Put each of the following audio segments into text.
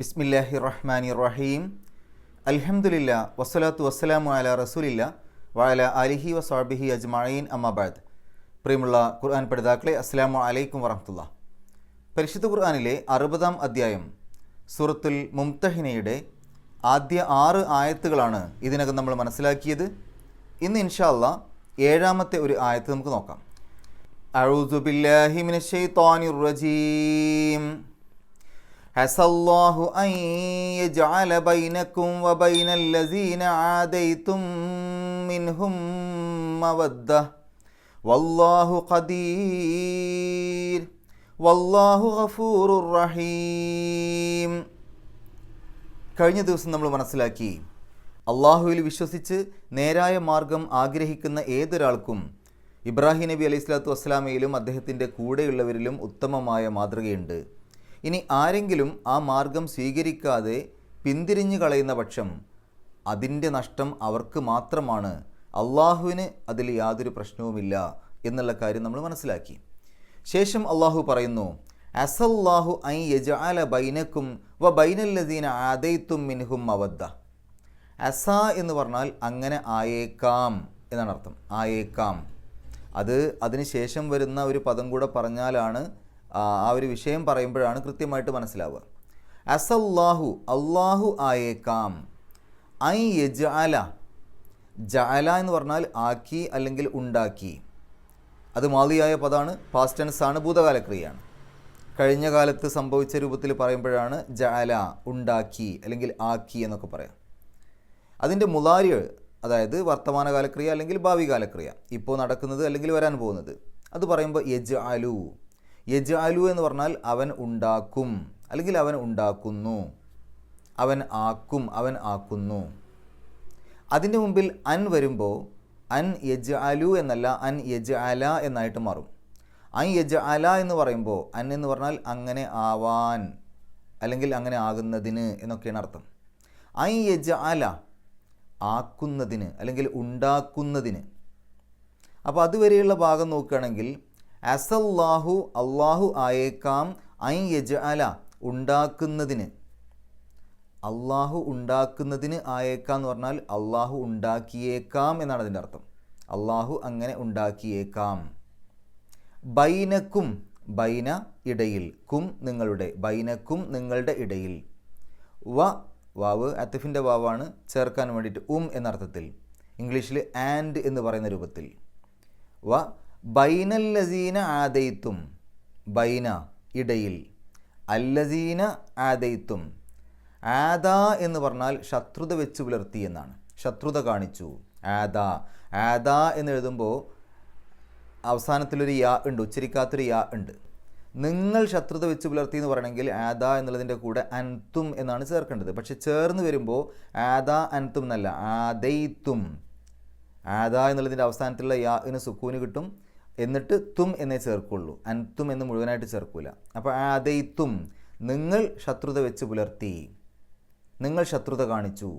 ബിസ്മില്ലാഹി റഹ്മാനി റഹീം അൽഹംദുലില്ല വസ്സലാത്തു വസ്സലാമു അല റസൂലില്ല വാല അലിഹി വസാബിഹി അജ്മഈൻ അമ്മാബാദ് പ്രിയമുള്ള ഖുർആൻ പഠിതാക്കളെ അസ്സലാമു അലൈക്കും വറഹമുല്ല പരിശുദ്ധ ഖുർആാനിലെ അറുപതാം അധ്യായം സൂറത്തുൽ മുംതഹിനയുടെ ആദ്യ ആറ് ആയത്തുകളാണ് ഇതിനകം നമ്മൾ മനസ്സിലാക്കിയത്. ഇന്ന് ഇൻഷാല്ല ഏഴാമത്തെ ഒരു ആയത്ത് നമുക്ക് നോക്കാം. അഊദു ബില്ലാഹി മിനശ് റജീം. عسى الله أن يجعل بينكم وبين الذين عاديتم منهم مودة والله قدير والله غفور رحيم കഴിഞ്ഞ ദിവസം നമ്മൾ മനസ്സിലാക്കി അള്ളാഹുവിൽ വിശ്വസിച്ച് നേരായ മാർഗം ആഗ്രഹിക്കുന്ന ഏതൊരാൾക്കും ഇബ്രാഹിം നബി അലൈഹി സ്വലാത്തു വസ്സലാമയിലും അദ്ദേഹത്തിൻ്റെ കൂടെയുള്ളവരിലും ഉത്തമമായ മാതൃകയുണ്ട് ഇനി ആരെങ്കിലും ആ മാർഗം സ്വീകരിക്കാതെ പിന്തിരിഞ്ഞു കളയുന്ന പക്ഷം അതിന്റെ നഷ്ടം അവർക്ക് മാത്രമാണ്. അള്ളാഹുവിന് അതിൽ യാതൊരു പ്രശ്നവുമില്ല എന്നുള്ള കാര്യം നമ്മൾ മനസ്സിലാക്കി. ശേഷം അള്ളാഹു പറയുന്നു അസല്ലാഹു ഐ യജാല ബൈനക്കും വ ബൈനല്ലദീന ആദൈത്തും മിൻഹും അവദ്ദ അസ എന്ന് പറഞ്ഞാൽ അങ്ങനെ ആയേക്കാം എന്നാണ് അർത്ഥം. ആയേക്കാം. അത് അതിന് ശേഷം വരുന്ന ഒരു പദം കൂടെ പറഞ്ഞാലാണ് ആ ഒരു വിഷയം പറയുമ്പോഴാണ് കൃത്യമായിട്ട് മനസ്സിലാവുക. അസല്ലാഹു അള്ളാഹു ആയേക്കാം. ഐ യജാല ജാല എന്ന് പറഞ്ഞാൽ ആക്കി അല്ലെങ്കിൽ ഉണ്ടാക്കി. അത് മാതിയായ പദമാണ് പാസ്റ്റ് ടെൻസ് ആണ് ഭൂതകാലക്രിയയാണ്. കഴിഞ്ഞ കാലത്ത് സംഭവിച്ച രൂപത്തിൽ പറയുമ്പോഴാണ് ജാല ഉണ്ടാക്കി അല്ലെങ്കിൽ ആക്കി എന്നൊക്കെ പറയാം. അതിന്റെ മുലാരികൾ അതായത് വർത്തമാനകാലക്രിയ അല്ലെങ്കിൽ ഭാവി കാലക്രിയ ഇപ്പോൾ നടക്കുന്നത് അല്ലെങ്കിൽ വരാൻ പോകുന്നത്. അത് പറയുമ്പോൾ യജ് അലു യജ് അലു എന്ന് പറഞ്ഞാൽ അവൻ ഉണ്ടാക്കും അല്ലെങ്കിൽ അവൻ ഉണ്ടാക്കുന്നു അവൻ ആക്കും അവൻ ആക്കുന്നു. അതിന്റെ മുമ്പിൽ അൻ വരുമ്പോൾ അൻ യജ് അലു എന്നല്ല അൻ യജ് അല എന്നായിട്ട് മാറും. അൻ യജ് അല എന്ന് പറയുമ്പോൾ അൻ എന്ന് പറഞ്ഞാൽ അങ്ങനെ ആവാൻ അല്ലെങ്കിൽ അങ്ങനെ ആകുന്നതിന് എന്നൊക്കെയാണ് അർത്ഥം. അൻ യജ് അല ആക്കുന്നതിന് അല്ലെങ്കിൽ ഉണ്ടാക്കുന്നതിന്. അപ്പോൾ അതുവരെയുള്ള ഭാഗം നോക്കുകയാണെങ്കിൽ അസല്ലാഹു അള്ളാഹു ആയേക്കാം ഐ യജ് അല ഉണ്ടാക്കുന്നതിന്. അള്ളാഹു ഉണ്ടാക്കുന്നതിന് ആയേക്കാം എന്ന് പറഞ്ഞാൽ അള്ളാഹു ഉണ്ടാക്കിയേക്കാം എന്നാണ് അതിന്റെ അർത്ഥം. അള്ളാഹു അങ്ങനെ ഉണ്ടാക്കിയേക്കാം. ബൈനക്കും ബൈന ഇടയിൽ കും നിങ്ങളുടെ ബൈനക്കും നിങ്ങളുടെ ഇടയിൽ. വ വാവ് അത്തഫിന്റെ വാവാണ് ചേർക്കാൻ വേണ്ടിയിട്ട് ഉം എന്നർത്ഥത്തിൽ ഇംഗ്ലീഷിൽ ആൻഡ് എന്ന് പറയുന്ന രൂപത്തിൽ. വ ബൈനല്ലസീന ആദയിത്തും. ബൈന ഇടയിൽ. അല്ലസീന ആദയിത്തും. ആദ എന്ന് പറഞ്ഞാൽ ശത്രുത വെച്ച് പുലർത്തി എന്നാണ്. ശത്രുത കാണിച്ചു. ആദ. ആദ എന്ന് എഴുതുമ്പോൾ അവസാനത്തിലൊരു യാ ഉണ്ട് ഉച്ചരിക്കാത്തൊരു യാ ഉണ്ട്. നിങ്ങൾ ശത്രുത വെച്ച് പുലർത്തി എന്ന് പറയണമെങ്കിൽ ആദ എന്നുള്ളതിന്റെ കൂടെ അൻതും എന്നാണ് ചേർക്കേണ്ടത്. പക്ഷെ ചേർന്ന് വരുമ്പോൾ ആദ അൻതും എന്നല്ല ആദയിത്തും. ആദ എന്നുള്ളതിന്റെ അവസാനത്തിലുള്ള യാ ഇന് സുക്കൂന് കിട്ടും എന്നിട്ട് തും എന്നേ ചേർക്കുള്ളൂ. അൻതും എന്ന് മുഴുവനായിട്ട് ചേർക്കൂല. അപ്പോൾ ആദയിത്തും നിങ്ങൾ ശത്രുത വെച്ച് പുലർത്തി നിങ്ങൾ ശത്രുത കാണിച്ചു.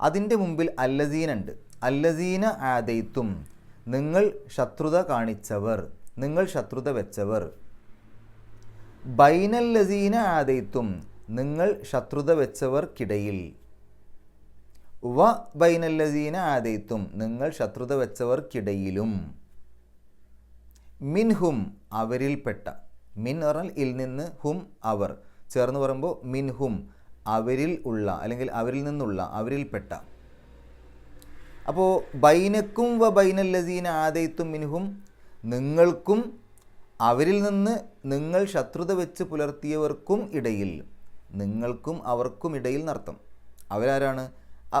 അതിന്റെ മുമ്പിൽ അല്ലസീന ഉണ്ട്. അല്ലസീന ആദയിത്തും നിങ്ങൾ ശത്രുത കാണിച്ചവർ നിങ്ങൾ ശത്രുത വെച്ചവർ. ബൈനല്ലസീന ആദയിത്തും നിങ്ങൾ ശത്രുത വെച്ചവർക്കിടയിൽ. വ ബൈനല്ലസീന ആദയിത്തും നിങ്ങൾ ശത്രുത വെച്ചവർക്കിടയിലും. മിൻഹും അവരിൽപ്പെട്ട മിൻ പറഞ്ഞാൽ ഇൽ നിന്ന് ഹും അവർ. ചേർന്ന് പറയുമ്പോൾ മിൻഹും അവരിൽ ഉള്ള അല്ലെങ്കിൽ അവരിൽ നിന്നുള്ള അവരിൽപ്പെട്ട അപ്പോൾ ബൈനക്കും വ ബൈനല്ലസീന ആദയിത്തും മിൻഹും നിങ്ങൾക്കും അവരിൽ നിന്ന് നിങ്ങൾ ശത്രുത വെച്ച് പുലർത്തിയവർക്കും ഇടയിൽ നിങ്ങൾക്കും അവർക്കും ഇടയിൽ നർത്തം അവരാരാണ്?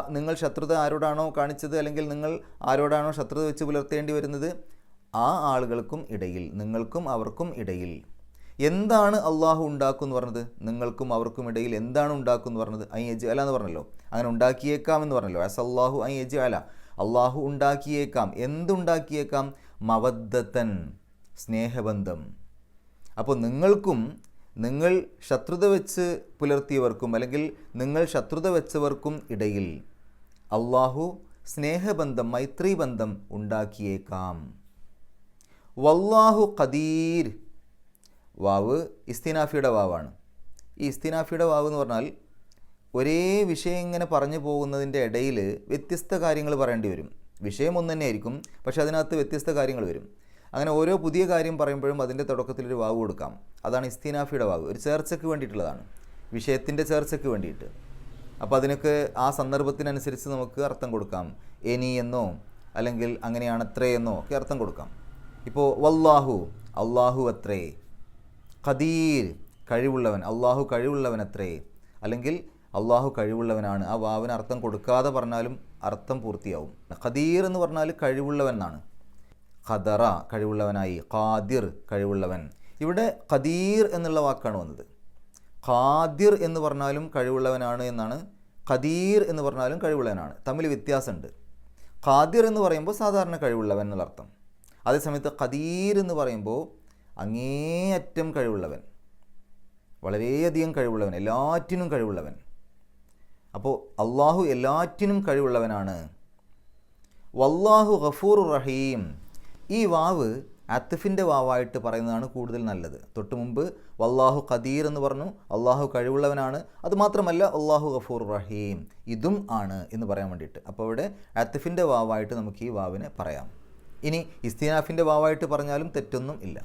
നിങ്ങൾ ശത്രുത ആരോടാണോ കാണിച്ചത് അല്ലെങ്കിൽ നിങ്ങൾ ആരോടാണോ ശത്രുത വെച്ച് പുലർത്തേണ്ടി വരുന്നത്? ആ ആളുകൾക്കും ഇടയിൽ നിങ്ങൾക്കും അവർക്കും ഇടയിൽ. എന്താണ് അള്ളാഹു ഉണ്ടാക്കും എന്ന് പറഞ്ഞത്? നിങ്ങൾക്കും അവർക്കും ഇടയിൽ എന്താണ് ഉണ്ടാക്കും എന്ന് പറഞ്ഞത്? ഐ എജ് അല എന്ന് പറഞ്ഞല്ലോ. അങ്ങനെ ഉണ്ടാക്കിയേക്കാം എന്ന് പറഞ്ഞല്ലോ. അസ അള്ളാഹു ഐ എജ് അല അള്ളാഹു ഉണ്ടാക്കിയേക്കാം. എന്തുണ്ടാക്കിയേക്കാം? മവദ്ദത്തൻ സ്നേഹബന്ധം. അപ്പോൾ നിങ്ങൾക്കും നിങ്ങൾ ശത്രുത വെച്ച് പുലർത്തിയവർക്കും അല്ലെങ്കിൽ നിങ്ങൾ ശത്രുത വെച്ചവർക്കും ഇടയിൽ അള്ളാഹു സ്നേഹബന്ധം മൈത്രീബന്ധം ഉണ്ടാക്കിയേക്കാം. വല്ലാഹു ഖദീർ. വാവ് ഇസ്തിനാഫിയുടെ വാവാണ്. ഈ ഇസ്തിനാഫിയുടെ വാവ് എന്ന് പറഞ്ഞാൽ ഒരേ വിഷയം ഇങ്ങനെ പറഞ്ഞു പോകുന്നതിന്റെ ഇടയിൽ വ്യത്യസ്ത കാര്യങ്ങൾ പറയേണ്ടി വരും. വിഷയം ഒന്ന് തന്നെയായിരിക്കും പക്ഷെ അതിനകത്ത് വ്യത്യസ്ത കാര്യങ്ങൾ വരും. അങ്ങനെ ഓരോ പുതിയ കാര്യം പറയുമ്പോഴും അതിന്റെ തുടക്കത്തിലൊരു വാവ് കൊടുക്കാം. അതാണ് ഇസ്തിനാഫിയുടെ വാവ്. ഒരു ചേർച്ചയ്ക്ക് വേണ്ടിയിട്ടുള്ളതാണ്. വിഷയത്തിന്റെ ചേർച്ചയ്ക്ക് വേണ്ടിയിട്ട്. അപ്പോൾ അതിനൊക്കെ ആ സന്ദർഭത്തിനനുസരിച്ച് നമുക്ക് അർത്ഥം കൊടുക്കാം. എനി എന്നോ അല്ലെങ്കിൽ അങ്ങനെയാണ് അത്രയെന്നോ ഒക്കെ അർത്ഥം കൊടുക്കാം. ഇപ്പോൾ വല്ലാഹു അള്ളാഹു അത്രേ. ഖദീർ കഴിവുള്ളവൻ. അള്ളാഹു കഴിവുള്ളവൻ അത്രേ അല്ലെങ്കിൽ അള്ളാഹു കഴിവുള്ളവനാണ്. ആ വാവിന് അർത്ഥം കൊടുക്കാതെ പറഞ്ഞാലും അർത്ഥം പൂർത്തിയാവും. ഖദീർ എന്ന് പറഞ്ഞാൽ കഴിവുള്ളവൻ എന്നാണ്. ഖദറ കഴിവുള്ളവനായി. ഖാദിർ കഴിവുള്ളവൻ. ഇവിടെ ഖദീർ എന്നുള്ള വാക്കാണ് വന്നത്. ഖാദിർ എന്ന് പറഞ്ഞാലും കഴിവുള്ളവനാണ് എന്നാണ്. ഖദീർ എന്ന് പറഞ്ഞാലും കഴിവുള്ളവനാണ്. തമ്മിൽ വ്യത്യാസമുണ്ട്. ഖാദിർ എന്ന് പറയുമ്പോൾ സാധാരണ കഴിവുള്ളവൻ എന്നുള്ള അർത്ഥം. അതേസമയത്ത് ഖദീർ എന്ന് പറയുമ്പോൾ അങ്ങേയറ്റം കഴിവുള്ളവൻ. വളരെയധികം കഴിവുള്ളവൻ എല്ലാറ്റിനും കഴിവുള്ളവൻ. അപ്പോൾ അള്ളാഹു എല്ലാറ്റിനും കഴിവുള്ളവനാണ്. വല്ലാഹു ഗഫൂർ റഹീം. ഈ വാവ് അത്തഫിന്റെ വാവായിട്ട് പറയുന്നതാണ് കൂടുതൽ നല്ലത്. തൊട്ട് മുമ്പ് വല്ലാഹു ഖദീർ എന്ന് പറഞ്ഞു അള്ളാഹു കഴിവുള്ളവനാണ്. അതുമാത്രമല്ല അള്ളാഹു ഗഫൂർ റഹീം. ഇതും ആണ് എന്ന് പറയാൻ വേണ്ടിയിട്ട്. അപ്പോൾ ഇവിടെ അത്തഫിന്റെ വാവായിട്ട് നമുക്ക് ഈ വാവിനെ പറയാം. ഇനി ഇസ്തിനാഫിന്റെ വാവായിട്ട് പറഞ്ഞാലും തെറ്റൊന്നും ഇല്ല.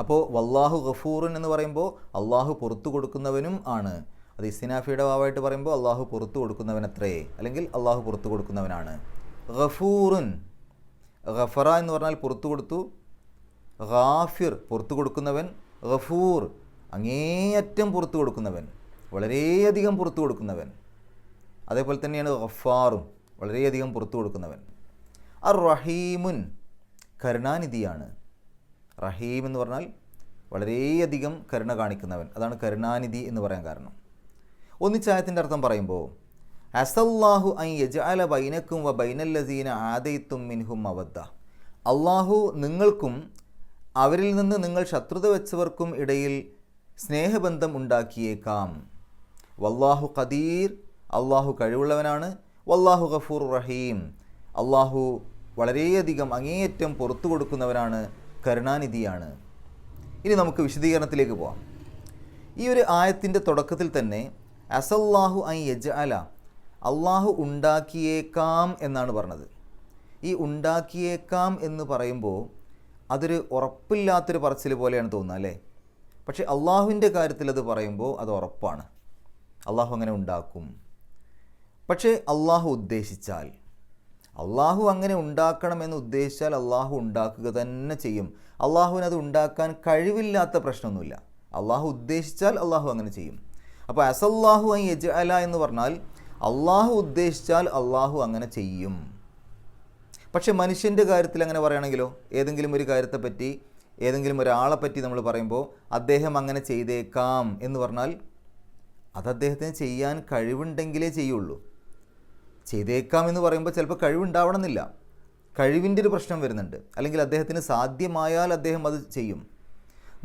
അപ്പോൾ വല്ലാഹു ഗഫൂറുൻ എന്ന് പറയുമ്പോൾ അള്ളാഹു പുറത്തു കൊടുക്കുന്നവനും ആണ്. അത് ഇസ്തിനാഫിയുടെ വാവായിട്ട് പറയുമ്പോൾ അള്ളാഹു പുറത്തു കൊടുക്കുന്നവൻ അത്രേ അല്ലെങ്കിൽ അള്ളാഹു പുറത്തു കൊടുക്കുന്നവനാണ്. ഗഫൂറുൻ ഗഫറ എന്ന് പറഞ്ഞാൽ പുറത്തു കൊടുത്തു ഗാഫിർ പുറത്തു കൊടുക്കുന്നവൻ ഗഫൂർ അങ്ങേയറ്റം പുറത്തു കൊടുക്കുന്നവൻ വളരെയധികം പുറത്തു കൊടുക്കുന്നവൻ. അതേപോലെ തന്നെയാണ് ഗഫാറും വളരെയധികം പുറത്തു കൊടുക്കുന്നവൻ. അർ റഹീമുൻ കരുണാനിധിയാണ്. റഹീം എന്ന് പറഞ്ഞാൽ വളരെയധികം കരുണ കാണിക്കുന്നവൻ. അതാണ് കരുണാനിധി എന്ന് പറയാൻ കാരണം. ഒന്നിച്ചായത്തിന്റെ അർത്ഥം പറയുമ്പോൾ അസല്ലാഹു ഐ യജാല ബൈനക്കും വ ബൈനല്ലസീന ആദയിത്തും മിൻഹും അവദ്ദ. അള്ളാഹു നിങ്ങൾക്കും അവരിൽ നിന്ന് നിങ്ങൾ ശത്രുത വെച്ചവർക്കും ഇടയിൽ സ്നേഹബന്ധം ഉണ്ടാക്കിയേക്കാം. വല്ലാഹു ഖദീർ അള്ളാഹു കഴിവുള്ളവനാണ്. വല്ലാഹു ഗഫൂർ റഹീം അള്ളാഹു വളരെയധികം അങ്ങേയറ്റം പുറത്തു കൊടുക്കുന്നവരാണ് കരുണാനിധിയാണ്. ഇനി നമുക്ക് വിശദീകരണത്തിലേക്ക് പോവാം. ഈ ഒരു ആയത്തിന്റെ തുടക്കത്തിൽ തന്നെ അസല്ലാഹു ഐ യജ് അല അള്ളാഹു ഉണ്ടാക്കിയേക്കാം എന്നാണ് പറഞ്ഞത്. ഈ ഉണ്ടാക്കിയേക്കാം എന്ന് പറയുമ്പോൾ അതൊരു ഉറപ്പില്ലാത്തൊരു പറച്ചിൽ പോലെയാണ് തോന്നുന്നത് അല്ലേ? പക്ഷേ അള്ളാഹുവിന്റെ കാര്യത്തിൽ അത് പറയുമ്പോൾ അത് ഉറപ്പാണ്. അള്ളാഹു അങ്ങനെ ഉണ്ടാക്കും. പക്ഷേ അള്ളാഹു ഉദ്ദേശിച്ചാൽ അള്ളാഹു അങ്ങനെ ഉണ്ടാക്കണമെന്ന് ഉദ്ദേശിച്ചാൽ അള്ളാഹു ഉണ്ടാക്കുക തന്നെ ചെയ്യും. അള്ളാഹുവിന് അത് ഉണ്ടാക്കാൻ കഴിവില്ലാത്ത പ്രശ്നമൊന്നുമില്ല. അള്ളാഹു ഉദ്ദേശിച്ചാൽ അള്ളാഹു അങ്ങനെ ചെയ്യും. അപ്പോൾ അസല്ലാഹു ഐ യജ് അല എന്ന് പറഞ്ഞാൽ അള്ളാഹു ഉദ്ദേശിച്ചാൽ അള്ളാഹു അങ്ങനെ ചെയ്യും. പക്ഷെ മനുഷ്യന്റെ കാര്യത്തിൽ അങ്ങനെ പറയുകയാണെങ്കിലോ ഏതെങ്കിലും ഒരു കാര്യത്തെപ്പറ്റി ഏതെങ്കിലും ഒരാളെ പറ്റി നമ്മൾ പറയുമ്പോൾ അദ്ദേഹം അങ്ങനെ ചെയ്തേക്കാം എന്ന് പറഞ്ഞാൽ അത് അദ്ദേഹത്തിന് ചെയ്യാൻ കഴിവുണ്ടെങ്കിലേ ചെയ്യുള്ളൂ. ചെയ്തേക്കാം എന്ന് പറയുമ്പോൾ ചിലപ്പോൾ കഴിവുണ്ടാവണമെന്നില്ല. കഴിവിന്റെ ഒരു പ്രശ്നം വരുന്നുണ്ട്. അല്ലെങ്കിൽ അദ്ദേഹത്തിന് സാധ്യമായാൽ അദ്ദേഹം അത് ചെയ്യും.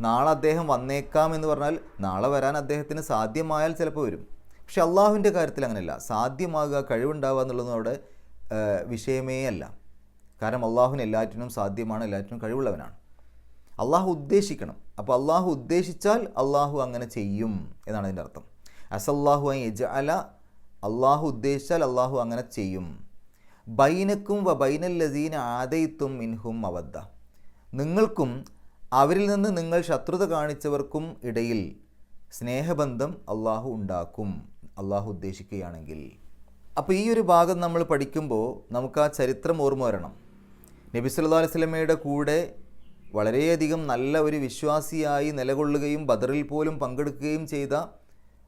നാളെ അദ്ദേഹം വന്നേക്കാം എന്ന് പറഞ്ഞാൽ നാളെ വരാൻ അദ്ദേഹത്തിന് സാധ്യമായാൽ ചിലപ്പോൾ വരും. പക്ഷെ അള്ളാഹുവിന്റെ കാര്യത്തിൽ അങ്ങനെയല്ല. സാധ്യമാകുക കഴിവുണ്ടാവുക എന്നുള്ളത് അവിടെ വിഷയമേ അല്ല. കാരണം അള്ളാഹുവിന് എല്ലാറ്റിനും സാധ്യമാണ് എല്ലാറ്റിനും കഴിവുള്ളവനാണ്. അള്ളാഹു ഉദ്ദേശിക്കണം. അപ്പോൾ അള്ളാഹു ഉദ്ദേശിച്ചാൽ അള്ളാഹു അങ്ങനെ ചെയ്യും എന്നാണ് അതിന്റെ അർത്ഥം. അസല്ലാഹു അല അള്ളാഹു ഉദ്ദേശിച്ചാൽ അള്ളാഹു അങ്ങനെ ചെയ്യും. ബൈനക്കും വ ബൈനൽ ലസീന ആദയിത്തും ഇൻഹും അവദ്ധ നിങ്ങൾക്കും അവരിൽ നിന്ന് നിങ്ങൾ ശത്രുത കാണിച്ചവർക്കും ഇടയിൽ സ്നേഹബന്ധം അള്ളാഹു ഉണ്ടാക്കും. അള്ളാഹു ഉദ്ദേശിക്കുകയാണെങ്കിൽ. അപ്പോൾ ഈ ഒരു ഭാഗം നമ്മൾ പഠിക്കുമ്പോൾ നമുക്ക് ആ ചരിത്രം ഓർമ്മ വരണം. നബി സല്ലാ അലൈഹി വസല്ലമയുടെ കൂടെ വളരെയധികം നല്ല ഒരു വിശ്വാസിയായി നിലകൊള്ളുകയും ബദറിൽ പോലും പങ്കെടുക്കുകയും ചെയ്ത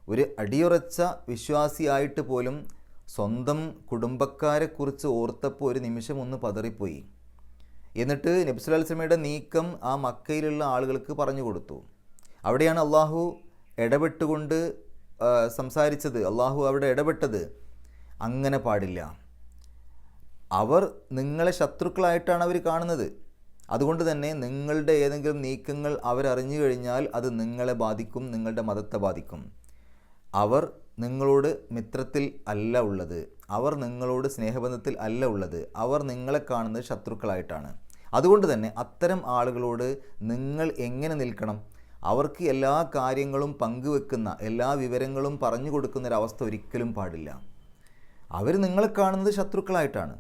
ഒരു അടിയുറച്ച വിശ്വാസിയായിട്ട് പോലും സ്വന്തം കുടുംബക്കാരെക്കുറിച്ച് ഓർത്തപ്പോൾ ഒരു നിമിഷം ഒന്ന് പതറിപ്പോയി. എന്നിട്ട് നബ്സുലാൽസമയുടെ നീക്കം ആ മക്കയിലുള്ള ആളുകൾക്ക് പറഞ്ഞു കൊടുത്തു. അവിടെയാണ് അള്ളാഹു ഇടപെട്ടുകൊണ്ട് സംസാരിച്ചത്. അള്ളാഹു അവിടെ ഇടപെട്ടത് അങ്ങനെ പാടില്ല. അവർ നിങ്ങളെ ശത്രുക്കളായിട്ടാണ് അവർ കാണുന്നത്. അതുകൊണ്ട് തന്നെ നിങ്ങളുടെ ഏതെങ്കിലും നീക്കങ്ങൾ അവരറിഞ്ഞു കഴിഞ്ഞാൽ അത് നിങ്ങളെ ബാധിക്കും നിങ്ങളുടെ മതത്തെ ബാധിക്കും. അവർ നിങ്ങളോട് മിത്രത്തിൽ അല്ല ഉള്ളത്. അവർ നിങ്ങളോട് സ്നേഹബന്ധത്തിൽ അല്ല ഉള്ളത്. അവർ നിങ്ങളെ കാണുന്നത് ശത്രുക്കളായിട്ടാണ്. അതുകൊണ്ട് തന്നെ അത്തരം ആളുകളോട് നിങ്ങൾ എങ്ങനെ നിൽക്കണം? അവർക്ക് എല്ലാ കാര്യങ്ങളും പങ്കുവെക്കുന്ന എല്ലാ വിവരങ്ങളും പറഞ്ഞു കൊടുക്കുന്ന ഒരവസ്ഥ ഒരിക്കലും പാടില്ല. അവർ നിങ്ങളെ കാണുന്നത് ശത്രുക്കളായിട്ടാണ്.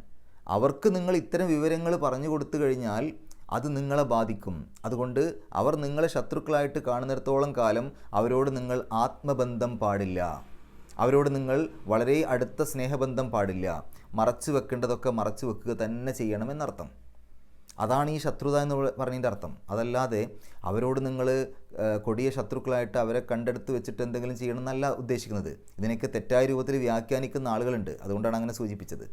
അവർക്ക് നിങ്ങൾ ഇത്തരം വിവരങ്ങൾ പറഞ്ഞു കൊടുത്തു കഴിഞ്ഞാൽ അത് നിങ്ങളെ ബാധിക്കും. അതുകൊണ്ട് അവർ നിങ്ങളെ ശത്രുക്കളായിട്ട് കാണുന്നിടത്തോളം കാലം അവരോട് നിങ്ങൾ ആത്മബന്ധം പാടില്ല. അവരോട് നിങ്ങൾ വളരെ അടുത്ത സ്നേഹബന്ധം പാടില്ല. മറച്ചു വെക്കേണ്ടതൊക്കെ മറച്ചു വെക്കുക തന്നെ ചെയ്യണമെന്നർത്ഥം അതാണ് ഈ ശത്രുത എന്ന് പറഞ്ഞതിന്റെ അർത്ഥം. അതല്ലാതെ അവരോട് നിങ്ങൾ കൊടിയ ശത്രുക്കളായിട്ട് അവരെ കണ്ടെടുത്ത് വെച്ചിട്ട് എന്തെങ്കിലും ചെയ്യണം എന്നല്ല ഉദ്ദേശിക്കുന്നത്. ഇതിനൊക്കെ തെറ്റായ രൂപത്തിൽ വ്യാഖ്യാനിക്കുന്ന ആളുകളുണ്ട്. അതുകൊണ്ടാണ് അങ്ങനെ സൂചിപ്പിച്ചത്.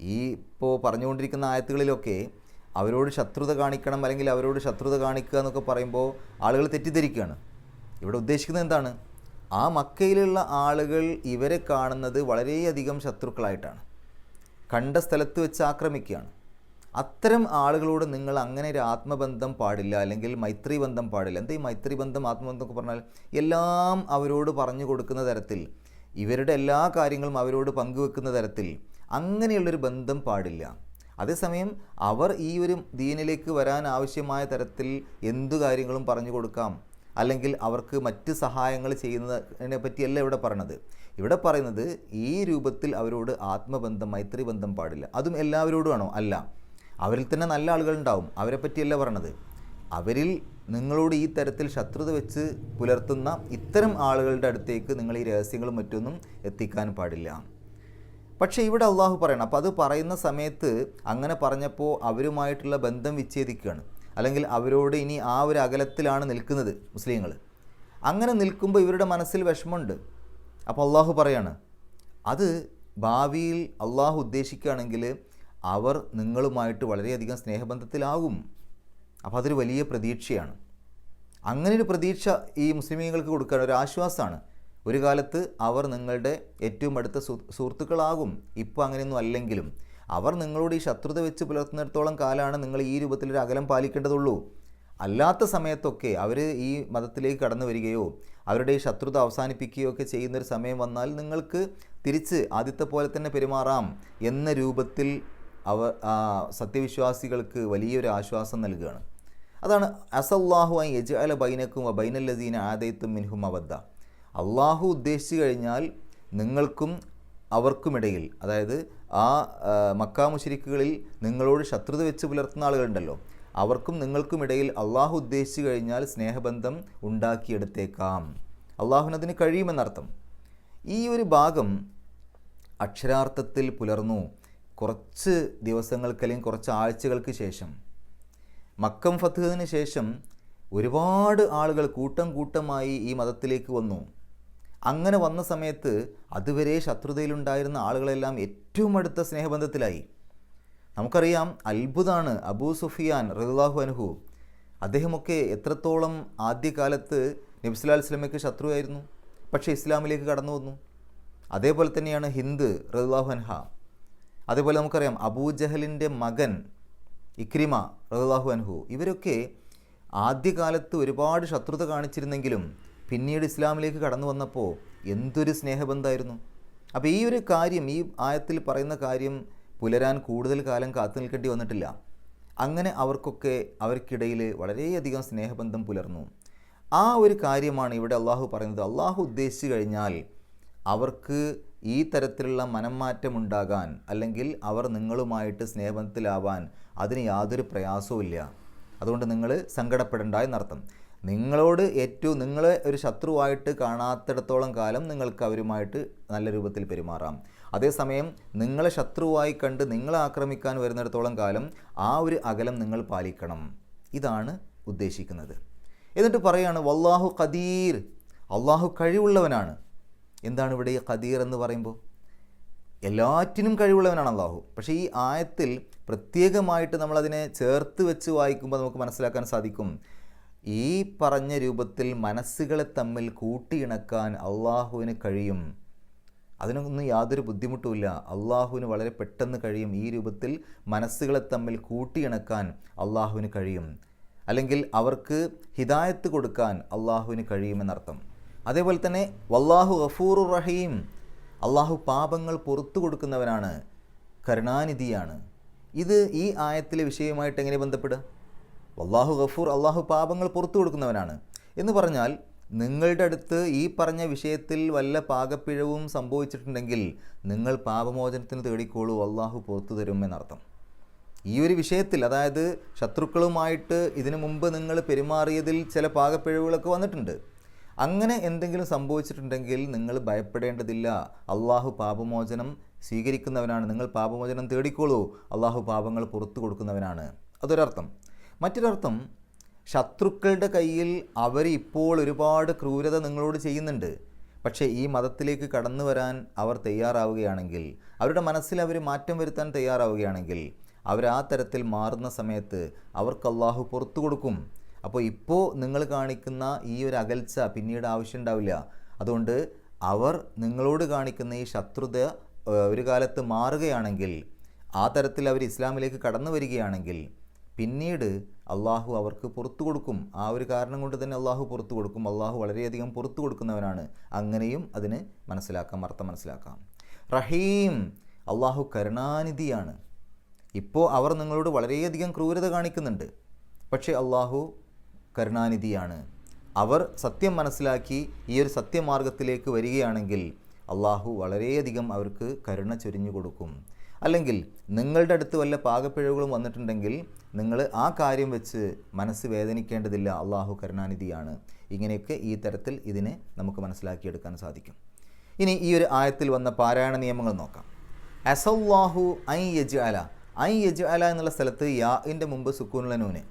ഈ ഇപ്പോൾ പറഞ്ഞുകൊണ്ടിരിക്കുന്ന ആയത്തുകളിലൊക്കെ അവരോട് ശത്രുത കാണിക്കണം അല്ലെങ്കിൽ അവരോട് ശത്രുത കാണിക്കുക എന്നൊക്കെ പറയുമ്പോൾ ആളുകൾ തെറ്റിദ്ധരിക്കുകയാണ്. ഇവിടെ ഉദ്ദേശിക്കുന്നത് എന്താണ്? ആ മക്കയിലുള്ള ആളുകൾ ഇവരെ കാണുന്നത് വളരെയധികം ശത്രുക്കളായിട്ടാണ്. കണ്ട സ്ഥലത്ത് വെച്ച് ആക്രമിക്കുകയാണ്. അത്തരം ആളുകളോട് നിങ്ങൾ അങ്ങനെ ഒരു ആത്മബന്ധം പാടില്ല അല്ലെങ്കിൽ മൈത്രി ബന്ധം പാടില്ല. എന്താ ഈ മൈത്രി ബന്ധം ആത്മബന്ധം ഒക്കെ പറഞ്ഞാൽ എല്ലാം അവരോട് പറഞ്ഞു കൊടുക്കുന്ന തരത്തിൽ ഇവരുടെ എല്ലാ കാര്യങ്ങളും അവരോട് പങ്കുവെക്കുന്ന തരത്തിൽ അങ്ങനെയുള്ളൊരു ബന്ധം പാടില്ല. അതേസമയം അവർ ഈ ഒരു ദീനിലേക്ക് വരാൻ ആവശ്യമായ തരത്തിൽ എന്തു കാര്യങ്ങളും പറഞ്ഞു കൊടുക്കാം. അല്ലെങ്കിൽ അവർക്ക് മറ്റ് സഹായങ്ങൾ ചെയ്യുന്നതിനെ പറ്റിയല്ല ഇവിടെ പറയണത്. ഇവിടെ പറയുന്നത് ഈ രൂപത്തിൽ അവരോട് ആത്മബന്ധം മൈത്രി ബന്ധം പാടില്ല. അതും എല്ലാവരോടുമാണോ അല്ല. അവരിൽ തന്നെ നല്ല ആളുകളുണ്ടാവും. അവരെ പറ്റിയല്ല പറയണത്. അവരിൽ നിങ്ങളോട് ഈ തരത്തിൽ ശത്രുത വെച്ച് പുലർത്തുന്ന ഇത്തരം ആളുകളുടെ അടുത്തേക്ക് നിങ്ങൾ ഈ രഹസ്യങ്ങളും മറ്റൊന്നും എത്തിക്കാൻ പാടില്ല. പക്ഷേ ഇവിടെ അള്ളാഹു പറയണം. അപ്പോൾ അത് പറയുന്ന സമയത്ത് അങ്ങനെ പറഞ്ഞപ്പോൾ അവരുമായിട്ടുള്ള ബന്ധം വിച്ഛേദിക്കുകയാണ്. അല്ലെങ്കിൽ അവരോട് ഇനി ആ ഒരു അകലത്തിലാണ് നിൽക്കുന്നത് മുസ്ലിങ്ങൾ. അങ്ങനെ നിൽക്കുമ്പോൾ ഇവരുടെ മനസ്സിൽ വിഷമമുണ്ട്. അപ്പോൾ അള്ളാഹു പറയാണ് അത് ഭാവിയിൽ അള്ളാഹു ഉദ്ദേശിക്കുകയാണെങ്കിൽ അവർ നിങ്ങളുമായിട്ട് വളരെയധികം സ്നേഹബന്ധത്തിലാകും. അപ്പോൾ അതൊരു വലിയ പ്രതീക്ഷയാണ്. ഒരു പ്രതീക്ഷ ഈ മുസ്ലിമീങ്ങൾക്ക് കൊടുക്കാൻ ഒരു ആശ്വാസമാണ്. ഒരു കാലത്ത് അവർ നിങ്ങളുടെ ഏറ്റവും അടുത്ത സുഹൃത്തുക്കളാകും. ഇപ്പോൾ അങ്ങനെയൊന്നും അല്ലെങ്കിലും അവർ നിങ്ങളോട് ഈ ശത്രുത വെച്ച് പുലർത്തുന്നിടത്തോളം കാലമാണ് നിങ്ങൾ ഈ രൂപത്തിലൊരു അകലം പാലിക്കേണ്ടതുള്ളൂ. അല്ലാത്ത സമയത്തൊക്കെ അവർ ഈ മതത്തിലേക്ക് കടന്നു വരികയോ അവരുടെ ഈ ശത്രുത അവസാനിപ്പിക്കുകയോ ഒക്കെ ചെയ്യുന്നൊരു സമയം വന്നാൽ നിങ്ങൾക്ക് തിരിച്ച് ആദ്യത്തെ പോലെ തന്നെ പെരുമാറാം എന്ന രൂപത്തിൽ അവ സത്യവിശ്വാസികൾക്ക് വലിയൊരു ആശ്വാസം നൽകുകയാണ്. അതാണ് അസല്ലാഹു ഐ യജ് അല ബൈനക്കും ബൈനല്ലദീന ആദയത്തും മിൻഹും അവദ്ദ. അള്ളാഹു ഉദ്ദേശിച്ചു കഴിഞ്ഞാൽ നിങ്ങൾക്കും അവർക്കുമിടയിൽ അതായത് ആ മക്കാമുശിരിക്കുകളിൽ മക്കാ നിങ്ങളോട് ശത്രുത വെച്ച് പുലർത്തുന്ന ആളുകളുണ്ടല്ലോ അവർക്കും നിങ്ങൾക്കുമിടയിൽ അള്ളാഹു ഉദ്ദേശിച്ചു കഴിഞ്ഞാൽ സ്നേഹബന്ധം ഉണ്ടാക്കിയെടുത്തേക്കാം. അള്ളാഹുവിനതിന് കഴിയുമെന്നർത്ഥം. ഈ ഒരു ഭാഗം അക്ഷരാർത്ഥത്തിൽ പുലർന്നു കുറച്ച് ദിവസങ്ങൾക്ക് അല്ലെങ്കിൽ കുറച്ച് ആഴ്ചകൾക്ക് ശേഷം മക്കം ഫത്തുഹതിന് ശേഷം ഒരുപാട് ആളുകൾ കൂട്ടം കൂട്ടമായി ഈ മതത്തിലേക്ക് വന്നു. അങ്ങനെ വന്ന സമയത്ത് അതുവരെ ശത്രുതയിലുണ്ടായിരുന്ന ആളുകളെല്ലാം ഏറ്റവും അടുത്ത സ്നേഹബന്ധത്തിലായി. നമുക്കറിയാം അത്ഭുതമാണ് അബൂ സുഫിയാൻ റഹുലാഹു അനുഹു അദ്ദേഹമൊക്കെ എത്രത്തോളം ആദ്യകാലത്ത് നബ്സുല്ലാ ഇസ്ലാമയ്ക്ക് ശത്രുവായിരുന്നു പക്ഷേ ഇസ്ലാമിലേക്ക് കടന്നു വന്നു. അതേപോലെ തന്നെയാണ് ഹിന്ദ് റഹുലാഹു അൻഹ. അതേപോലെ നമുക്കറിയാം അബൂജഹലിന്റെ മകൻ ഇക്രിമ റഹുലാഹു അൻഹു. ഇവരൊക്കെ ആദ്യകാലത്ത് ഒരുപാട് ശത്രുത കാണിച്ചിരുന്നെങ്കിലും പിന്നീട് ഇസ്ലാമിലേക്ക് കടന്നു വന്നപ്പോൾ എന്തൊരു സ്നേഹബന്ധമായിരുന്നു അപ്പോൾ ഈ ഒരു കാര്യം ഈ ആയത്തിൽ പറയുന്ന കാര്യം പുലരാൻ കൂടുതൽ കാലം കാത്തു നിൽക്കേണ്ടി വന്നിട്ടില്ല. അങ്ങനെ അവർക്കൊക്കെ അവർക്കിടയിൽ വളരെയധികം സ്നേഹബന്ധം പുലർന്നു. ആ ഒരു കാര്യമാണ് ഇവിടെ അള്ളാഹു പറയുന്നത്. അള്ളാഹു ഉദ്ദേശിച്ചു കഴിഞ്ഞാൽ അവർക്ക് ഈ തരത്തിലുള്ള മനംമാറ്റമുണ്ടാകാൻ അല്ലെങ്കിൽ അവർ നിങ്ങളുമായിട്ട് സ്നേഹബന്ധത്തിലാവാൻ അതിന് യാതൊരു പ്രയാസവും അതുകൊണ്ട് നിങ്ങൾ സങ്കടപ്പെടേണ്ട എന്നർത്ഥം. നിങ്ങളോട് ഏറ്റവും നിങ്ങളെ ഒരു ശത്രുവായിട്ട് കാണാത്തിടത്തോളം കാലം നിങ്ങൾക്ക് അവരുമായിട്ട് നല്ല രൂപത്തിൽ പെരുമാറാം. അതേസമയം നിങ്ങളെ ശത്രുവായി കണ്ട് നിങ്ങളെ ആക്രമിക്കാൻ വരുന്നിടത്തോളം കാലം ആ ഒരു അകലം നിങ്ങൾ പാലിക്കണം. ഇതാണ് ഉദ്ദേശിക്കുന്നത്. എന്നിട്ട് പറയുകയാണ് വല്ലാഹു ഖദീർ. അള്ളാഹു കഴിവുള്ളവനാണ്. എന്താണ് ഇവിടെ ഈ ഖദീർ എന്ന് പറയുമ്പോൾ? എല്ലാറ്റിനും കഴിവുള്ളവനാണ് അള്ളാഹു പക്ഷേ ഈ ആയത്തിൽ പ്രത്യേകമായിട്ട് നമ്മളതിനെ ചേർത്ത് വെച്ച് വായിക്കുമ്പോൾ നമുക്ക് മനസ്സിലാക്കാൻ സാധിക്കും. ഈ പറഞ്ഞ രൂപത്തിൽ മനസ്സുകളെ തമ്മിൽ കൂട്ടിയിണക്കാൻ അള്ളാഹുവിന് കഴിയും. അതിനൊന്നും യാതൊരു ബുദ്ധിമുട്ടുമില്ല. അള്ളാഹുവിന് വളരെ പെട്ടെന്ന് കഴിയും. ഈ രൂപത്തിൽ മനസ്സുകളെ തമ്മിൽ കൂട്ടിയിണക്കാൻ അള്ളാഹുവിന് കഴിയും. അല്ലെങ്കിൽ അവർക്ക് ഹിദായത്ത് കൊടുക്കാൻ അള്ളാഹുവിന് കഴിയുമെന്നർത്ഥം. അതേപോലെ തന്നെ വല്ലാഹു ഗഫൂർ റഹീം. അള്ളാഹു പാപങ്ങൾ പുറത്തു കൊടുക്കുന്നവനാണ്. കരുണാനിധിയാണ്. ഇത് ഈ ആയത്തിലെ വിഷയവുമായിട്ട് എങ്ങനെ ബന്ധപ്പെടുക? വല്ലാഹു ഗഫൂർ അള്ളാഹു പാപങ്ങൾ പുറത്തു കൊടുക്കുന്നവനാണ്. എന്ന് പറഞ്ഞാൽ നിങ്ങളുടെ അടുത്ത് ഈ പറഞ്ഞ വിഷയത്തിൽ വല്ല പാകപ്പിഴവും സംഭവിച്ചിട്ടുണ്ടെങ്കിൽ നിങ്ങൾ പാപമോചനത്തിന് തേടിക്കോളൂ അള്ളാഹു പുറത്തു തരും എന്നർത്ഥം. ഈ ഒരു വിഷയത്തിൽ അതായത് ശത്രുക്കളുമായിട്ട് ഇതിനു മുമ്പ് നിങ്ങൾ പെരുമാറിയതിൽ ചില പാകപ്പിഴവുകളൊക്കെ വന്നിട്ടുണ്ട്. അങ്ങനെ എന്തെങ്കിലും സംഭവിച്ചിട്ടുണ്ടെങ്കിൽ നിങ്ങൾ ഭയപ്പെടേണ്ടതില്ല. അള്ളാഹു പാപമോചനം സ്വീകരിക്കുന്നവനാണ്. നിങ്ങൾ പാപമോചനം തേടിക്കോളൂ. അള്ളാഹു പാപങ്ങൾ പുറത്തു കൊടുക്കുന്നവനാണ്. അതൊരർത്ഥം. മറ്റൊരർത്ഥം ശത്രുക്കളുടെ കയ്യിൽ അവർ ഇപ്പോൾ ഒരുപാട് ക്രൂരത നിങ്ങളോട് ചെയ്യുന്നുണ്ട്. പക്ഷേ ഈ മതത്തിലേക്ക് കടന്നു വരാൻ അവർ തയ്യാറാവുകയാണെങ്കിൽ അവരുടെ മനസ്സിൽ അവർ മാറ്റം വരുത്താൻ തയ്യാറാവുകയാണെങ്കിൽ അവർ ആ തരത്തിൽ മാറുന്ന സമയത്ത് അവർക്ക് അള്ളാഹു പുറത്തു കൊടുക്കും. അപ്പോൾ ഇപ്പോൾ നിങ്ങൾ കാണിക്കുന്ന ഈ ഒരു അകൽച്ച പിന്നീട് ആവശ്യമുണ്ടാവില്ല അതുകൊണ്ട് അവർ നിങ്ങളോട് കാണിക്കുന്ന ഈ ശത്രുത ഒരു കാലത്ത് മാറുകയാണെങ്കിൽ ആ തരത്തിൽ അവർ ഇസ്ലാമിലേക്ക് കടന്നു വരികയാണെങ്കിൽ പിന്നീട് അള്ളാഹു അവർക്ക് പുറത്തു കൊടുക്കും. ആ ഒരു കാരണം കൊണ്ട് തന്നെ അള്ളാഹു പുറത്തു കൊടുക്കും. അള്ളാഹു വളരെയധികം പുറത്തു കൊടുക്കുന്നവനാണ്. അങ്ങനെയും അതിന് മനസ്സിലാക്കാം അർത്ഥം മനസ്സിലാക്കാം. റഹീം അള്ളാഹു കരുണാനിധിയാണ്. ഇപ്പോൾ അവർ നിങ്ങളോട് വളരെയധികം ക്രൂരത കാണിക്കുന്നുണ്ട്. പക്ഷേ അള്ളാഹു കരുണാനിധിയാണ്. അവർ സത്യം മനസ്സിലാക്കി ഈ ഒരു സത്യമാർഗത്തിലേക്ക് വരികയാണെങ്കിൽ അള്ളാഹു വളരെയധികം അവർക്ക് കരുണ ചൊരിഞ്ഞു കൊടുക്കും. അല്ലെങ്കിൽ നിങ്ങളുടെ അടുത്ത് വല്ല പാകപ്പിഴവുകളും വന്നിട്ടുണ്ടെങ്കിൽ നിങ്ങൾ ആ കാര്യം വെച്ച് മനസ്സ് വേദനിക്കേണ്ടതില്ല. അള്ളാഹു കരുണാനിധിയാണ്. ഇങ്ങനെയൊക്കെ ഈ തരത്തിൽ ഇതിനെ നമുക്ക് മനസ്സിലാക്കിയെടുക്കാൻ സാധിക്കും. ഇനി ഈ ഒരു ആയത്തിൽ വന്ന പാരായണ നിയമങ്ങൾ നോക്കാം. അസല്ലാഹു ഐ യജ് അല ഐ യജ് അല എന്നുള്ള സ്ഥലത്ത് യാഇന്റെ മുമ്പ് സുക്കൂനുള്ള നൂന്.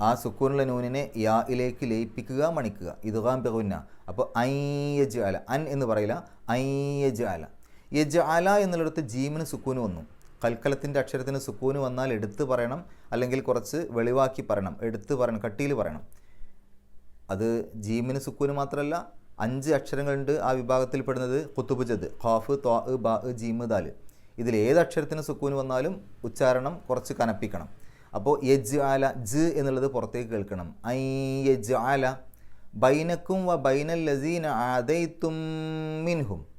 ആ സുക്കൂനുള്ള നൂനിനെ യായിലേക്ക് ലയിപ്പിക്കുക മണിക്കുക. ഇതുകാം പെകുന്ന അപ്പോൾ ഐ യജ് അല അൻ എന്ന് പറയില്ല. ഐ യജ് അല യജ് അല എന്നുള്ളിടത്ത് ജീമിന് സുക്കൂന് വന്നു. കൽക്കലത്തിന്റെ അക്ഷരത്തിന് സുക്കൂന് വന്നാൽ എടുത്ത് പറയണം അല്ലെങ്കിൽ കുറച്ച് വെളിവാക്കി പറയണം എടുത്ത് പറയണം കട്ടിയിൽ പറയണം. അത് ജീമിന് സുക്കൂന് മാത്രമല്ല അഞ്ച് അക്ഷരങ്ങളുണ്ട് ആ വിഭാഗത്തിൽ പെടുന്നത്. കുത്തുബുജത് ഖാഫ് ത്വാ ബാ ജീമ് ദാൽ. ഇതിൽ ഏത് അക്ഷരത്തിന് സുക്കൂന് വന്നാലും ഉച്ചാരണം കുറച്ച് കനപ്പിക്കണം. അപ്പോൾ യജ് ആല ജ് എന്നുള്ളത് പുറത്തേക്ക് കേൾക്കണം. ഐ യജ് ആല ബൈനക്കും വ ബൈനൽ ലസീന ആദൈത്തും മിൻഹും.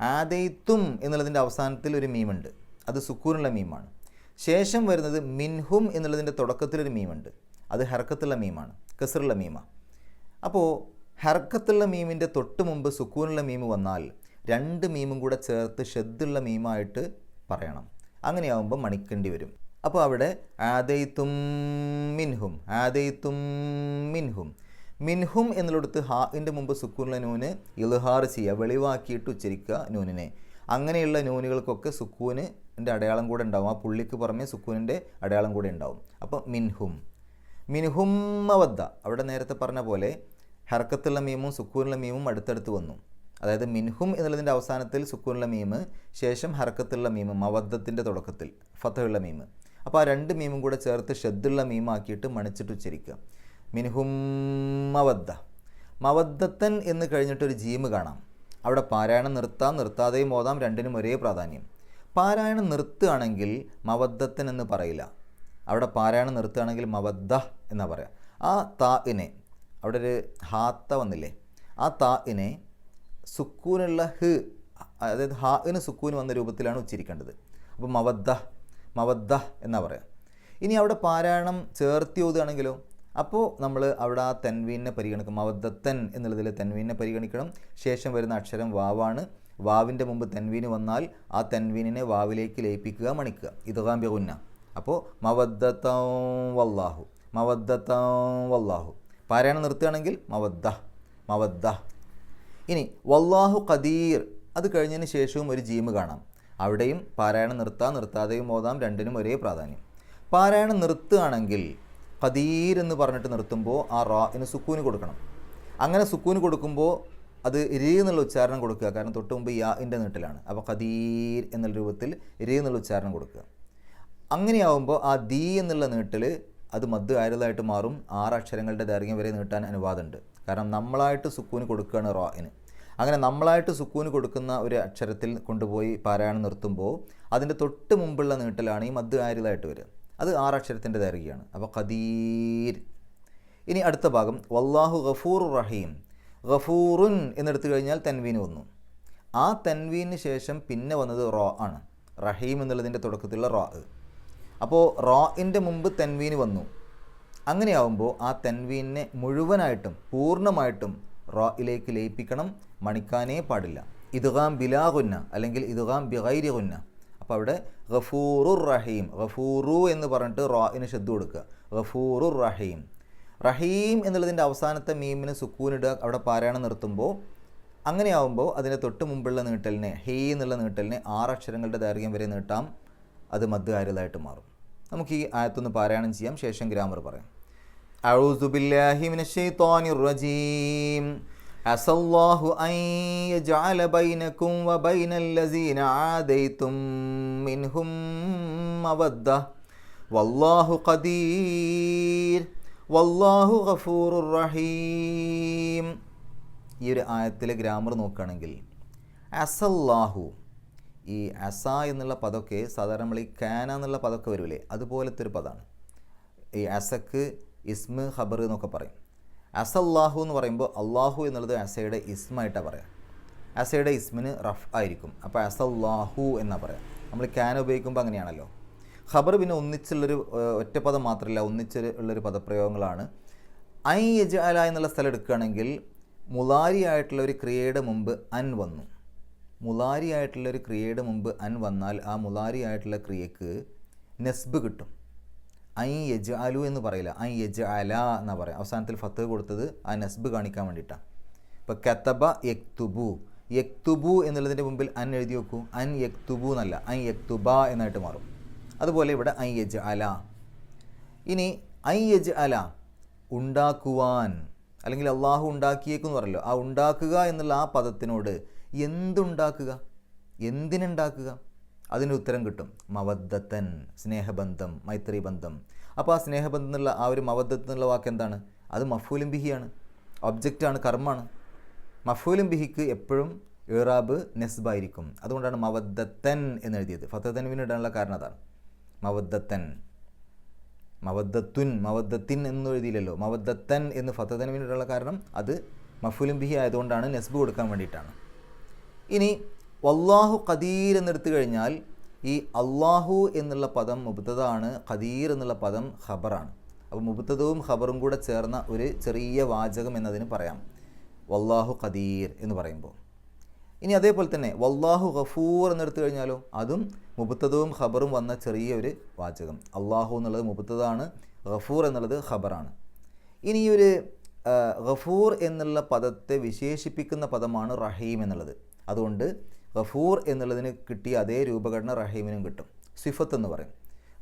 ആദൈത്തും എന്നുള്ളതിന്റെ അവസാനത്തിൽ ഒരു മീമുണ്ട്. അത് സുക്കൂറിനുള്ള മീമാണ്. ശേഷം വരുന്നത് മിൻഹും എന്നുള്ളതിന്റെ തുടക്കത്തിലൊരു മീമുണ്ട്. അത് ഹർക്കത്തുള്ള മീമാണ്. കസറുള്ള മീമ. അപ്പോൾ ഹർക്കത്തുള്ള മീമിന്റെ തൊട്ട് മുമ്പ് സുക്കൂനുള്ള മീമ് വന്നാൽ രണ്ട് മീമും കൂടെ ചേർത്ത് ഷെദ്ദുള്ള മീമായിട്ട് പറയണം. അങ്ങനെയാവുമ്പോൾ മണിക്കേണ്ടി വരും. അപ്പോൾ അവിടെ ആദൈത്തും മിൻഹും ആദൈത്തും മിൻഹും. മിൻഹും എന്നുള്ളടുത്ത് ഹാഇന്റെ മുമ്പ് സുക്കൂനുള്ള നൂന് ഇൽഹാർ ചെയ്യുക വെളിവാക്കിയിട്ട് ഉച്ചരിക്കുക നൂനിനെ. അങ്ങനെയുള്ള നൂനുകൾക്കൊക്കെ സുക്കൂനിന്റെ അടയാളം കൂടെ ഉണ്ടാവും. ആ പുള്ളിക്ക് പുറമേ സുക്കൂനിന്റെ അടയാളം കൂടെ ഉണ്ടാവും. അപ്പോൾ മിൻഹും. മിൻഹും മവദ്ദ അവിടെ നേരത്തെ പറഞ്ഞ പോലെ ഹർക്കത്തുള്ള മീമും സുക്കൂനുള്ള മീമും അടുത്തടുത്ത് വന്നു. അതായത് മിൻഹും എന്നുള്ളതിന്റെ അവസാനത്തിൽ സുക്കൂനുള്ള മീമ് ശേഷം ഹർക്കത്തുള്ള മീമ് മവദ്ദത്തിന്റെ തുടക്കത്തിൽ ഫത്തഹുള്ള മീമ്. അപ്പോൾ ആ രണ്ട് മീമും കൂടെ ചേർത്ത് ഷെദ്ദുള്ള മീമാക്കിയിട്ട് മണിച്ചിട്ട് ഉച്ചരിക്കുക. മിൻഹും മവദ്ദ. മവദ്ദത്തൻ എന്ന് കഴിഞ്ഞിട്ടൊരു ജീമ് കാണാം. അവിടെ പാരായണം നിർത്താം നിർത്താതെയും ഓതാം രണ്ടിനും ഒരേ പ്രാധാന്യം. പാരായണം നിർത്തുകയാണെങ്കിൽ മവദ്ദത്തൻ എന്ന് പറയില്ല. അവിടെ പാരായണം നിർത്തുകയാണെങ്കിൽ മവദ്ദ എന്നാ പറയുക ആ താഇനെ അവിടെ ഒരു ഹാത്ത വന്നില്ലേ? ആ താഇനെ സുക്കൂനുള്ള ഹ് അതായത് ഹാഇന് സുക്കൂന് വന്ന രൂപത്തിലാണ് ഉച്ചരിക്കേണ്ടത്. അപ്പോൾ മവദ്ദ മവദ്ദ എന്നാ പറയാം. ഇനി അവിടെ പാരായണം ചേർത്തി ഓതുകയാണെങ്കിലോ അപ്പോൾ നമ്മൾ അവിടെ ആ തെൻവീനെ പരിഗണിക്കും. മവദ്ദത്തൻ എന്നുള്ളതിൽ തെൻവീനെ പരിഗണിക്കണം. ശേഷം വരുന്ന അക്ഷരം വാവാണ്. വാവിന്റെ മുമ്പ് തെൻവീന് വന്നാൽ ആ തെൻവീനിനെ വാവിലേക്ക് ലയിപ്പിക്കുക മണിക്കുക. ഇതുകാമ്പ്യ കുന്ന അപ്പോൾ മവദ്ദത്തം വല്ലാഹു. മവദ്ദത്തം വല്ലാഹു. പാരായണം നിർത്തുകയാണെങ്കിൽ മവദ്ദ മവദ്ദ ഇനി വല്ലാഹു ഖദീർ. അത് കഴിഞ്ഞതിന് ശേഷവും ഒരു ജീമ് കാണാം. അവിടെയും പാരായണം നിർത്താം നിർത്താതെയും ഓതാം. രണ്ടിനും ഒരേ പ്രാധാന്യം. പാരായണം നിർത്തുകയാണെങ്കിൽ ഖദീർ എന്ന് പറഞ്ഞിട്ട് നിർത്തുമ്പോൾ ആ റാഇന് സുക്കൂന് കൊടുക്കണം. അങ്ങനെ സുക്കൂന് കൊടുക്കുമ്പോൾ അത് രി എന്നുള്ള ഉച്ചാരണം കൊടുക്കുക. കാരണം തൊട്ട് മുമ്പ് യാഇന്റെ നീട്ടിലാണ്. അപ്പോൾ ഖദീർ എന്നുള്ള രൂപത്തിൽ രി എന്നുള്ള ഉച്ചാരണം കൊടുക്കുക. അങ്ങനെയാവുമ്പോൾ ആ ദീ എന്നുള്ള നീട്ടിൽ അത് മദ് ആയതായിട്ട് മാറും. ആറ് അക്ഷരങ്ങളുടെ ദൈർഘ്യം വരെ നീട്ടാൻ അനുവാദമുണ്ട്. കാരണം നമ്മളായിട്ട് സുക്കൂന് കൊടുക്കുകയാണ് റായിന് അങ്ങനെ നമ്മളായിട്ട് സുക്കൂന് കൊടുക്കുന്ന ഒരു അക്ഷരത്തിൽ കൊണ്ടുപോയി പാരായണം നിർത്തുമ്പോൾ അതിന്റെ തൊട്ട് മുമ്പുള്ള നീട്ടലാണ് ഈ മദ് ആയതായിട്ട് വരിക. അത് ആറക്ഷരത്തിന്റെ ദൈർഘ്യമാണ്. അപ്പോൾ ഖദീർ. ഇനി അടുത്ത ഭാഗം. വല്ലാഹു ഗഫൂർ റഹീം. ഗഫൂറുൻ എന്നെടുത്തു കഴിഞ്ഞാൽ തൻവീൻ വന്നു. ആ തൻവീന് ശേഷം പിന്നെ വന്നത് റോ ആണ്. റഹീം എന്നുള്ളതിന്റെ തുടക്കത്തിലുള്ള റോ അപ്പോൾ റോയിന്റെ മുമ്പ് തൻവീന് വന്നു. അങ്ങനെയാവുമ്പോൾ ആ തൻവീനെ മുഴുവനായിട്ടും പൂർണമായിട്ടും റോയിലേക്ക് ലയിപ്പിക്കണം. മണിക്കാനേ പാടില്ല. ഇതുഗാം ബിലാഗുന്ന അല്ലെങ്കിൽ ഇതുകാം ബിഗൈരി അപ്പോൾ അവിടെ ഗഫൂറുർ റഹീം ഗഫൂറു എന്ന് പറഞ്ഞിട്ട് റോയിന് ശ്രദ്ധ കൊടുക്കുക ഗഫൂറുർ റഹീം റഹീം എന്നുള്ളതിൻ്റെ അവസാനത്തെ മീമിന് സുക്കൂനിടുക അവിടെ പാരായണം നിർത്തുമ്പോൾ അങ്ങനെയാവുമ്പോൾ അതിൻ്റെ തൊട്ട് മുമ്പുള്ള നീട്ടലിനെ ഹേ എന്നുള്ള നീട്ടലിനെ ആറ് അക്ഷരങ്ങളുടെ ദൈർഘ്യം വരെ നീട്ടാം അത് മധ്യകാര്യതായിട്ട് മാറും നമുക്ക് ഈ ആയത്തൊന്ന് പാരായണം ചെയ്യാം ശേഷം ഗ്രാമർ പറയാം أعوذ بالله من الشيطان الرجيم عسى الله أن يجعل بينكم وبين الذين عاديتم منهم مودة والله قدير والله غفور رحيم ഈ ഒരു ആയത്തിലെ ഗ്രാമർ നോക്കുകയാണെങ്കിൽ അസല്ലാഹു ഈ അസ എന്നുള്ള പദമൊക്കെ സാധാരണ നമ്മൾ ഈ കാന എന്നുള്ള പദമൊക്കെ വരില്ലേ അതുപോലത്തെ ഒരു പദമാണ് ഈ അസക്ക് ഇസ്മ് ഖബർ എന്നൊക്കെ പറയും അസല്ലാഹു എന്ന് പറയുമ്പോൾ അള്ളാഹു എന്നുള്ളത് അസയുടെ ഇസ്മായിട്ടാണ് പറയുക അസയുടെ ഇസ്മിന് റഫ് ആയിരിക്കും. അപ്പോൾ അസല്ലാഹു എന്നാണ് പറയാം. നമ്മൾ ക്യാൻ ഉപയോഗിക്കുമ്പോൾ അങ്ങനെയാണല്ലോ. ഖബർ പിന്നെ ഒന്നിച്ചുള്ളൊരു ഒറ്റ ഒറ്റപ്പദം മാത്രമല്ല ഒന്നിച്ച് ഉള്ളൊരു പദപ്രയോഗങ്ങളാണ്. ഐ യജ് അല എന്നുള്ള സ്ഥലം എടുക്കുകയാണെങ്കിൽ മുലാരിയായിട്ടുള്ള ഒരു ക്രിയയുടെ മുമ്പ് അൻ വന്നു. മുലാരിയായിട്ടുള്ള ഒരു ക്രിയയുടെ മുമ്പ് അൻ വന്നാൽ ആ മുലാരിയായിട്ടുള്ള ക്രിയക്ക് നെസ്ബ് കിട്ടും. ഐ യജ് അലു എന്ന് പറയില്ല. ഐ യജ് അല എന്നാണ് പറയാം. അവസാനത്തിൽ ഫത്ത് കൊടുത്തത് ആ നസ്ബ് കാണിക്കാൻ വേണ്ടിയിട്ടാണ് ഇപ്പോൾ കത്തബ യക്തുബു. യക്തുബു എന്നുള്ളതിന്റെ മുമ്പിൽ അൻ എഴുതി വെക്കൂ. അൻ യക്തുബു എന്നല്ല. ഐ യക്തുബ എന്നായിട്ട് മാറും. അതുപോലെ ഇവിടെ ഐ യജ് അല ഇനി ഐ യജ് അല ഉണ്ടാക്കുവാൻ അല്ലെങ്കിൽ അള്ളാഹു ഉണ്ടാക്കിയേക്കെന്ന് പറയല്ലോ. ആ ഉണ്ടാക്കുക എന്നുള്ള ആ പദത്തിനോട് എന്തുണ്ടാക്കുക? എന്തിനുണ്ടാക്കുക? അതിന് ഉത്തരം കിട്ടും. മവദ്ദത്തൻ സ്നേഹബന്ധം മൈത്രി ബന്ധം അപ്പോൾ ആ സ്നേഹബന്ധം എന്നുള്ള ആ ഒരു മവദ്ദത്ത് എന്നുള്ള വാക്ക് എന്താണ്? അത് മഫൂലും ബിഹിയാണ്. ഒബ്ജക്റ്റാണ് കർമ്മമാണ്. മഫൂലും ബിഹിക്ക് എപ്പോഴും ഇറാബ് നെസ്ബായിരിക്കും. അതുകൊണ്ടാണ് മവദ്ദത്തൻ എന്ന് എഴുതിയത് ഫത്തത്തൻവിന് ഇടാനുള്ള കാരണം അതാണ്. മവദ്ദത്തൻ മവദ്ദത്തുൻ മവദ്ദത്തിൻ എന്ന് എഴുതിയില്ലല്ലോ. മവദ്ദത്തൻ എന്ന് ഫത്തതനവിനുള്ള കാരണം അത് മഫുലിംബിഹി ആയതുകൊണ്ടാണ് നെസ്ബ് കൊടുക്കാൻ വേണ്ടിയിട്ടാണ്. ഇനി വല്ലാഹു ഖദീർ എന്നെടുത്തു കഴിഞ്ഞാൽ ഈ അള്ളാഹു എന്നുള്ള പദം മുബത്തതാണ് ഖദീർ എന്നുള്ള പദം ഖബറാണ്. അപ്പോൾ മുബത്തതവും ഖബറും കൂടെ ചേർന്ന ഒരു ചെറിയ വാചകം എന്നതിന് പറയാം. വല്ലാഹു ഖദീർ എന്ന് പറയുമ്പോൾ. ഇനി അതേപോലെ തന്നെ വല്ലാഹു ഗഫൂർ എന്നെടുത്തു കഴിഞ്ഞാലോ? അതും മുബത്തതവും ഖബറും വന്ന ചെറിയ ഒരു വാചകം. അള്ളാഹു എന്നുള്ളത് മുബത്തതാണ് ഗഫൂർ എന്നുള്ളത് ഖബറാണ്. ഇനി ഈ ഒരു ഗഫൂർ എന്നുള്ള പദത്തെ വിശേഷിപ്പിക്കുന്ന പദമാണ് റഹീം എന്നുള്ളത്. അതുകൊണ്ട് ഗഫൂർ എന്നുള്ളതിന് കിട്ടിയ അതേ രൂപഘടന റഹീമിനും കിട്ടും. സിഫത്ത് എന്ന് പറയും.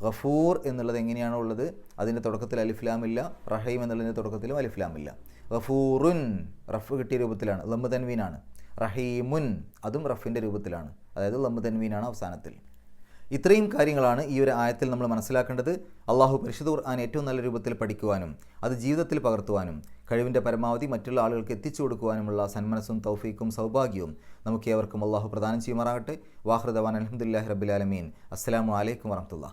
ഗഫൂർ എന്നുള്ളത് എങ്ങനെയാണോ ഉള്ളത്? അതിന്റെ തുടക്കത്തിൽ അലിഫ്ലാമില്ല റഹീം എന്നുള്ളതിന്റെ തുടക്കത്തിലും അലിഫ്ലാമില്ല ഗഫൂറുൻ റഫ് കിട്ടിയ രൂപത്തിലാണ്. ലമ്മ് തൻവീനാണ് റഹീമുൻ അതും റഫിന്റെ രൂപത്തിലാണ്. അതായത് ലമ്മ് തൻവീനാണ് അവസാനത്തിൽ. ഇത്രയും കാര്യങ്ങളാണ് ഈ ഒരു ആയത്തിൽ നമ്മൾ മനസ്സിലാക്കേണ്ടത്. അള്ളാഹു പരിശുദ്ധ ഖുർആൻ ഏറ്റവും നല്ല രൂപത്തിൽ പഠിക്കുവാനും അത് ജീവിതത്തിൽ പകർത്തുവാനും കഴിവിന്റെ പരമാവധി മറ്റുള്ള ആളുകൾക്ക് എത്തിച്ചു കൊടുക്കുവാനുമുള്ള സന്മനസ്സും തൗഫീക്കും സൗഭാഗ്യവും നമുക്ക് ഏവർക്കും അള്ളാഹു പ്രദാനം ചെയ്യുമാറാകട്ടെ. വാഹൃദവാൻ അലഹമുല്ലാഹി റബിലാലമീൻ അസ്സലാമു അലൈക്കും വറഹമത്തുള്ള